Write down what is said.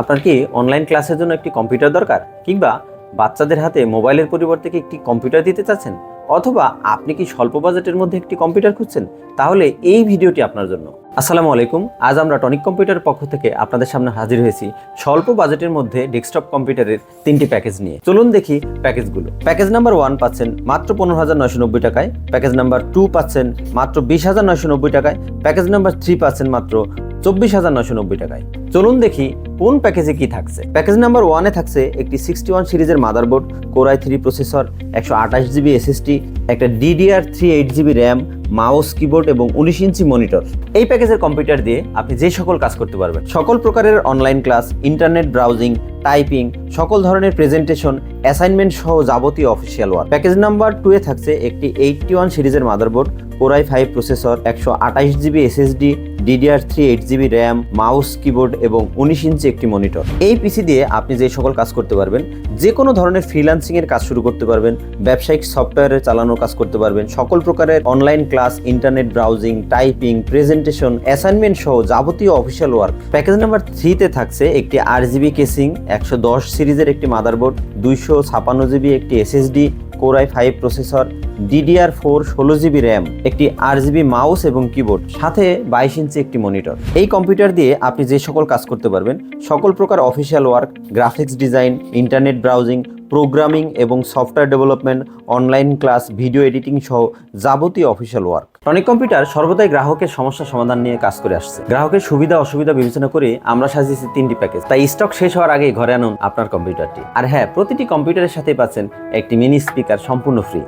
আপনার কি অনলাইন ক্লাসের জন্য একটি কম্পিউটার দরকার? কিংবা বাচ্চাদের হাতে মোবাইলের পরিবর্তে কি একটি কম্পিউটার দিতে চাচ্ছেন? অথবা আপনি কি স্বল্প বাজেটের মধ্যে একটি কম্পিউটার খুঁজছেন? তাহলে এই ভিডিওটি আপনার জন্য। আসসালামু আলাইকুম, আজ আমরা টনিক কম্পিউটার পক্ষ থেকে আপনাদের সামনে হাজির হয়েছি স্বল্প বাজেটের মধ্যে ডেস্কটপ কম্পিউটারের তিনটি প্যাকেজ নিয়ে। চলুন দেখি প্যাকেজগুলো প্যাকেজ নাম্বার ওয়ান পাচ্ছেন মাত্র পনেরো হাজার নয়শো নব্বই টাকায়। প্যাকেজ নাম্বার টু পাচ্ছেন মাত্র বিশ হাজার নয়শো নব্বই টাকায়। প্যাকেজ নাম্বার থ্রি পাচ্ছেন মাত্র চব্বিশ হাজার নয়শো নব্বই টাকায়। চলুন দেখি কোন প্যাকেজে কি থাকছে। প্যাকেজ নাম্বার ওয়ানে থাকছে একটি সিক্সটি ওয়ান সিরিজের motherboard core i three processor, একশো আঠাশ জিবি এসএসডি, একটা DDR three eight GB RAM, mouse, keyboard এবং উনিশ ইঞ্চি মনিটর। এই প্যাকেজের কম্পিউটার দিয়ে আপনি যে সকল কাজ করতে পারবেন। সকল প্রকারের online class, internet browsing, typing, সকল ধরনের প্রেজেন্টেশন অ্যাসাইনমেন্ট সহ যাবতীয় official work package number two এ থাকছে একটি এইটটি ওয়ান সিরিজের motherboard core i five processor একশো আঠাশ GB SSD DDR three eight GB RAM mouse keyboard এবং উনিশ ইঞ্চি একটি মনিটর এই পিসি দিয়ে আপনি যে সকল কাজ করতে পারবেন, যে কোনো ধরনের ফ্রিল্যান্সিং এর কাজ শুরু করতে পারবেন, ব্যবসায়িক সফটওয়্যারের চালানোর কাজ করতে পারবেন, সকল প্রকারের online class internet browsing typing presentation assignment সহ যাবতীয় অফিসিয়াল ওয়ার্ক প্যাকেজ নাম্বার থ্রিতে থাকছে একটি আট জিবি কেসিং একশো দশ সিরিজের একটি মাদারবোর্ড দুইশো ছাপান্ন জিবি একটি SSD, core i five processor, DDR four ষোলো জিবি র্যাম, একটি আট জিবি মাউস এবং কিবোর্ড, সাথে বাইশ ইঞ্চি একটি মনিটর। এই কম্পিউটার দিয়ে আপনি যে সকল কাজ করতে পারবেন, সকল প্রকার official work, graphics design, internet browsing programming এবং software development online class video editing সহ যাবতীয় অফিসিয়াল ওয়ার্ক টনিক কম্পিউটার সর্বদাই গ্রাহকের সমস্যা সমাধান নিয়ে কাজ করে আসছে। গ্রাহকের সুবিধা অসুবিধা বিবেচনা করে আমরা সাজিয়েছি তিনটি প্যাকেজ তাই স্টক শেষ হওয়ার আগে ঘরে আনুন আপনার কম্পিউটারটি আর হ্যাঁ প্রতিটি কম্পিউটারের সাথে পাচ্ছেন একটি মিনি স্পিকার সম্পূর্ণ ফ্রি